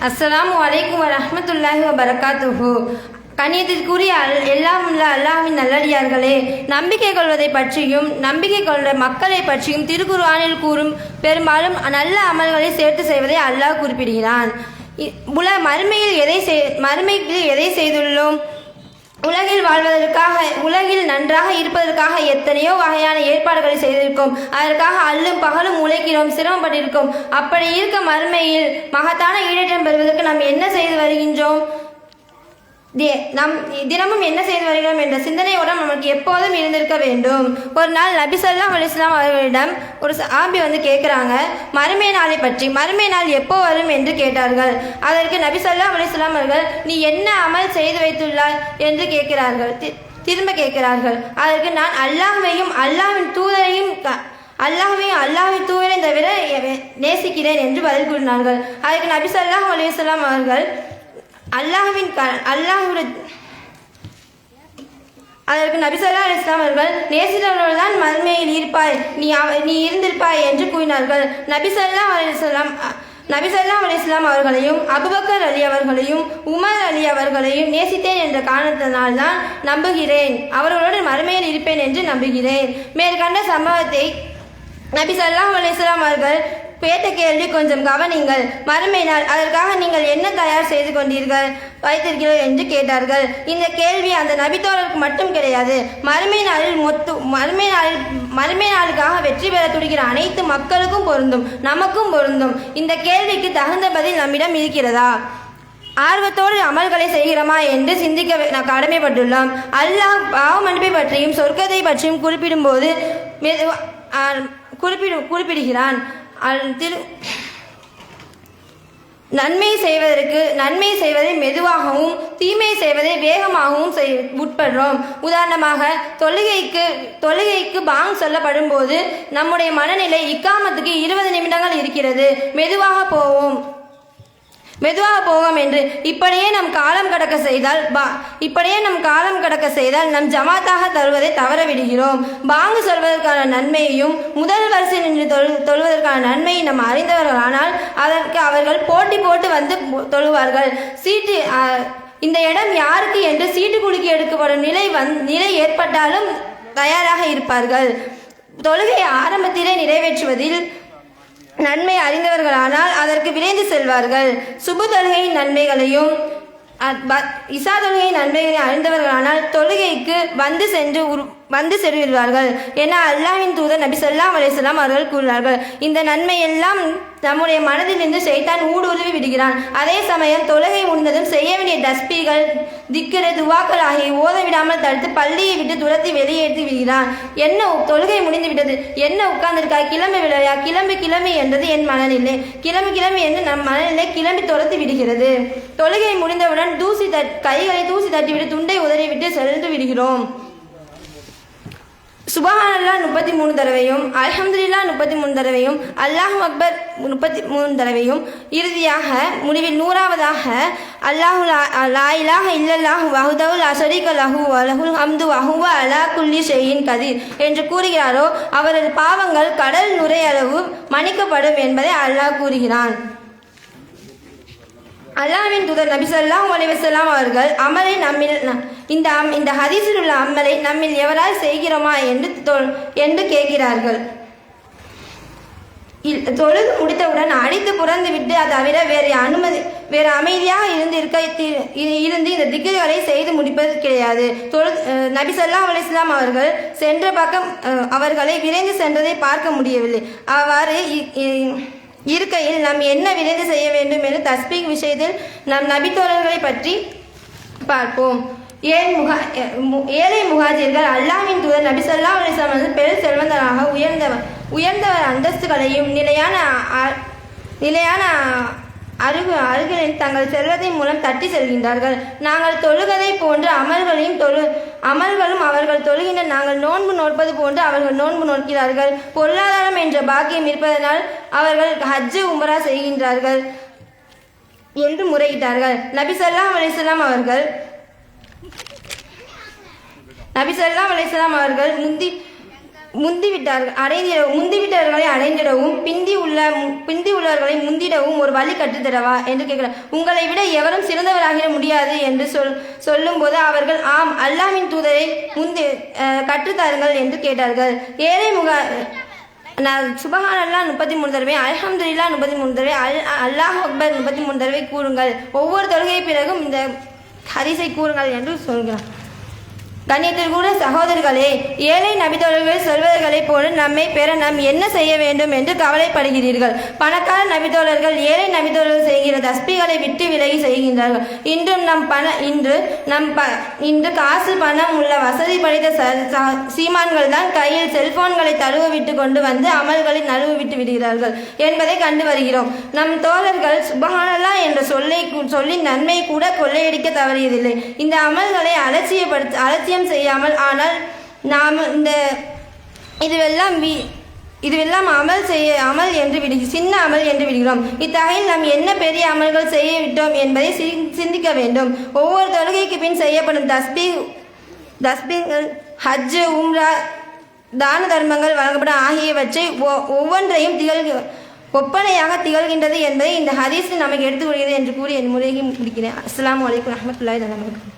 அஸ்லாம் அலைக்கும் வரமத்துல்லாஹி வபரகாத்துஹு. கண்ணியத்திற்குரிய அல் எல்லாம் உள்ள அல்லாஹ்வின் நல்லடியார்களே நம்பிக்கை கொள்வதை பற்றியும் நம்பிக்கை கொள்ற மக்களை பற்றியும் திருக்குர்ஆனில் கூறும் பெரும்பாலும் நல்ல அமல்களை சேர்த்து செய்வதை அல்லாஹ் குறிப்பிடுகிறான். இ- உல மறுமையில் எதை செய் மறுமைக்கு எதை செய்துள்ளோம்? உலகில் வாழ்வதற்காக உலகில் நன்றாக இருப்பதற்காக எத்தனையோ வகையான ஏற்பாடுகளை செய்திருக்கோம். அதற்காக அல்லும் பகலும் உழைக்கிறோம் சிரமப்பட்டிருக்கோம். அப்படி இருக்க மறுமையில் மகத்தான ஈடேற்றம் பெறுவதற்கு நாம் என்ன செய்து வருகின்றோம்? நம் தினமும் என்ன செய்து வருகிறோம் என்ற சிந்தனையோடு நமக்கு எப்போதும் இருந்திருக்க வேண்டும். ஒரு நாள் நபி ஸல்லல்லாஹு அவர்களிடம் ஒரு ஆபி வந்து கேட்குறாங்க மறுமை நாளை பற்றி மறுமை நாள் எப்போ வரும்? என்று கேட்டார்கள். அதற்கு நபி ஸல்லல்லாஹு அவர்கள் நீ என்ன அமல் செய்து வைத்துள்ளாய்? என்று கேட்கிறார்கள். தி- திரும்ப கேட்கிறார்கள். அதற்கு நான் அல்லாஹையும் அல்லாவின் தூதரையும் க- அல்லாஹ்வையும் தூதரை தவிர நேசிக்கிறேன் என்று பதில் கூறினார்கள். அதற்கு நபி ஸல்லல்லாஹு அவர்கள் அல்லாஹ்வின் க அல்லாஹ்வுடைய அதற்கு நபிசல்லா அலிஸ்லாம் அவர்கள் நேசித்தவர்களோடு தான் மறுமையில் இருப்பாய் நீ அவ- நீ இருந்திருப்பாய் என்று கூறினார்கள். நபிசல்லா அலிஸ்லாம் நபிசல்லா அலிஸ்லாம் அவர்களையும் அபுபக்கர் அலி அவர்களையும் உமர் அலி அவர்களையும் நேசித்தேன் என்ற காரணத்தினால் தான் நம்புகிறேன். அவர்களோடு மறுமையில் இருப்பேன் என்று நம்புகிறேன். மேற்கண்ட சம்பவத்தை நபி சல்லாஹ் அலைஹி அவர்கள் கேட்ட கேள்வி கொஞ்சம் கவனிங்கள். மறுமை நாள் அதற்காக நீங்கள் என்ன தயார் செய்து கொண்டீர்கள்? வைத்திருக்கிறீர்கள் என்று கேட்டார்கள். இந்த கேள்வி அந்த நபித்தோழருக்கு மட்டும் கிடையாது. மறுமை நாளில் மொத்து மறுமை நாளில் மறுமை நாளுக்காக வெற்றி பெற துடிக்கிற அனைத்து மக்களுக்கும் பொருந்தும். நமக்கும் பொருந்தும். இந்த கேள்விக்கு தகுந்த பதில் நம்மிடம் இருக்கிறதா? ஆர்வத்தோடு அமல்களை செய்கிறோமா என்று சிந்திக்க வே- கடமைப்பட்டுள்ளோம். அல்லாஹ் பாவ மன்னிப்பை பற்றியும் சொர்க்கத்தை பற்றியும் குறிப்பிடும்போது மெதுவா- குறிப்பிடு குறிப்பிடுகிறான். திரு நன்மை செய்வதற்கு நன்மை செய்வதை மெதுவாகவும் தீமை செய்வதை வேகமாகவும் செய் உட்படுறோம். உதாரணமாக தொழுகைக்கு தொழுகைக்கு பாங் சொல்லப்படும் போது நம்முடைய மனநிலை இக்காமத்துக்கு இருபது நிமிடங்கள் இருக்கிறது. மெதுவாக போவோம். மெதுவாக போவோம் என்று இப்படியே நம் காலம் கடக்க செய்தால் பா இப்படியே நம் காலம் கடக்க செய்தால் நம் ஜமாத்தாக தருவதை தவற விடுகிறோம் பாங்கு சொல்வதற்கான நன்மையையும் முதல் வரிசை நின்று தொழு தொழுவதற்கான நன்மையை நாம் அறிந்தவர்களானால் அதற்கு அவர்கள் போட்டி போட்டு வந்து தொழுவார்கள். சீட்டு இந்த இடம் யாருக்கு என்று சீட்டு குலுக்கி எடுக்கப்படும் நிலை வந் நிலை ஏற்பட்டாலும் தயாராக இருப்பார்கள். தொழுகை ஆரம்பத்திலே நிறைவேற்றுவதில் நன்மை அறிந்தவர்களானால் அதற்கு விரைந்து செல்வார்கள். சுபு தொழுகையின் நன்மைகளையும் இசா தொழுகையின் நன்மைகளை அறிந்தவர்களானால் தொழுகைக்கு வந்து சென்று உரு வந்து செல்வார்கள் என அல்லாஹ்வின் தூதர் நபி சொல்லாம் அலைஹி அவர்கள் கூறினார்கள் இந்த நன்மை எல்லாம் நம்முடைய மனதிலிருந்து செய்தான் ஊடுருவி விடுகிறான். அதே சமயம் தொழுகை முடிந்ததும் செய்ய வேண்டிய டஸ்பிகள் திக்கிற துவாக்கள் ஆகிய ஓத விடாமல் தடுத்து பள்ளியை விட்டு துரத்தி வெளியேற்றி விடுகிறான். என்ன தொழுகை முடிந்து விட்டது. என்ன உட்கார்ந்திருக்கா கிளம்பி விளையா கிளம்பி கிளம்பி என்றது என் மனநிலை. கிளம்பி கிளம்பி என்று நம் மனநிலை கிளம்பி துரத்தி விடுகிறது. தொழுகை முடிந்தவுடன் தூசி தட் கைகளை தூசி தட்டிவிட்டு துண்டை உதறிவிட்டு சென்று விடுகிறோம். சுபஹானல்லா முப்பத்தி மூணு தடவையும் அலமதுல்லா முப்பத்தி மூணு தடவையும் அல்லாஹ் அக்பர் முப்பத்தி மூணு தடவையும் இறுதியாக முடிவில் நூறாவதாக அல்லாஹு லா- லா இல்லல்லாஹு வஹுதஹு லா லஹு வலஹுல் ஹம்து வஹுவ அலா குல்லி ஷைஇன் கதிர். என்று கூறுகிறாரோ அவரது பாவங்கள் கடல் நுரையளவு மன்னிக்கப்படும் என்பதை அல்லாஹ் கூறுகிறான். அல்லாஹ்வின் தூதர் நபி ஸல்லல்லாஹு அலைஹி அவர்கள் அமலை நம்மில் ந- இந்த அம் இந்த ஹதீஸில் உள்ள அம்மலை நம்மில் எவரால் செய்கிறோமா என்று தொ- என்று கேட்கிறார்கள். இல்- தொழுது முடித்தவுடன் அடித்து புறந்து விட்டு தவிர வேறு அனுமதி வேறு அமைதியாக இருந்து இருக்க இருந்து இந்த திக்குகளை செய்து முடிப்பது கிடையாது. தொழு நபிசல்லா நபி அவர்கள் சென்ற பக்கம் அவர்களை விரைந்து சென்றதை பார்க்க முடியவில்லை. அவ்வாறு இ- இ- இருக்கையில் நாம் என்ன விரைந்து செய்ய வேண்டும் என்று தஸ்பீக் விஷயத்தில் நம் நபித்தோழர்களை பற்றி பார்ப்போம். ஏன் முகா ஏழை முகாஜிர்கள் அல்லாவின் தூதர் நபி சொல்லா அலிஸ்லாம் வந்து பெரு செல்வந்தராக உயர்ந்தவர் உயர்ந்தவர் அந்தஸ்துகளையும் நிலையான நிலையான அருகு அருகில் தங்கள் செல்வத்தின் மூலம் தட்டி செல்கின்றார்கள். நாங்கள் தொழுகதை போன்று அமல்களையும் தொழு அமல்களும் அவர்கள் தொழுகின்ற நாங்கள் நோன்பு நோற்பது போன்று அவர்கள் நோன்பு நோக்கிறார்கள். பொருளாதாரம் என்ற பாக்கியம் இருப்பதனால் அவர்கள் ஹஜ்ஜு உமரா செய்கின்றார்கள். என்று முறையிட்டார்கள். நபி சொல்லாம் அலைஹி அவர்கள் நபி ஸல்லல்லாஹு அவர்கள் முந்தி முந்திவிட்டார்கள் அடைந்திட முந்திவிட்டவர்களை அடைந்திடவும் பிந்தி உள்ள பிந்தி உள்ளவர்களை முந்திடவும் ஒரு வழி கற்றுத்தரவா என்று கேட்கிறார். உங்களை விட எவரும் சிறந்தவராகிட முடியாது என்று சொல் சொல்லும்போது அவர்கள் ஆம் அல்லாஹ்வின் தூதரை முந்தி கற்றுத்தாருங்கள் என்று கேட்டார்கள். ஏழை முக நான் சுபஹான் அல்லா முப்பத்தி மூணு தடவை அலஹம்துல்லா முப்பத்தி மூணு தடவை அல் அல்லாஹ் அக்பர் முப்பத்தி மூணு தடவை கூறுங்கள். ஒவ்வொரு தொழுகை பிறகும் இந்த ஹரிசை கூறுங்கள் என்று சொல்கிறான் கண்ணியத்திற்குரிய சகோதரர்களே ஏழை நபித்தோழர்கள் சொல்வர்களைப் போல நம்மை பெற நாம் என்ன செய்ய வேண்டும் என்று கவலைப்படுகிறீர்கள்? பணக்கார நபித்தோழர்கள் ஏழை நபித்தோழர்கள் செய்கிற தஸ்பிகளை விட்டு விலகி செய்கின்றார்கள். இன்றும் நம் பண இன்று நம் ப இன்று காசு பணம் உள்ள வசதி படைத்த ச சீமான்கள் தான் கையில் செல்போன்களை தழுவ விட்டு கொண்டு வந்து அமல்களை நழுவ விட்டு விடுகிறார்கள் என்பதை கண்டு வருகிறோம். நம் தோழர்கள் சுபஹானல்லா என்ற சொல்லை சொல்லி சொல்லின் நன்மை கூட கொள்ளையடிக்க தவறியதில்லை. இந்த அமல்களை அலட்சியப்படுத்த அலட்சியம் செய்யாமல் ஆனால் நாம் இந்த இதுவெல்லாம் வி இதுவெல்லாம் அமல் செய்ய அமல் என்று விடு சின்ன அமல் என்று விடுகிறோம். இத்தகையில் நாம் என்ன பெரிய அமல்கள் செய்ய விட்டோம் என்பதை சி- சிந்திக்க வேண்டும். ஒவ்வொரு தொழுகைக்கு பின் செய்யப்படும் தஸ்பி தஸ்பிங்கள் ஹஜ்ஜு உம்ரா தான தர்மங்கள் வழங்கப்படும் ஆகியவற்றை ஒவ்வொன்றையும் திகழ்க ஒப்பனையாக திகழ்கின்றது என்பதை இந்த ஹதீஸ் நமக்கு எடுத்துக்கொள்கிறது என்று கூறி என் முறையை முடிக்கிறேன். அஸ்லாம் வலைக்கம் ரஹமத்துல்லாஹி தலா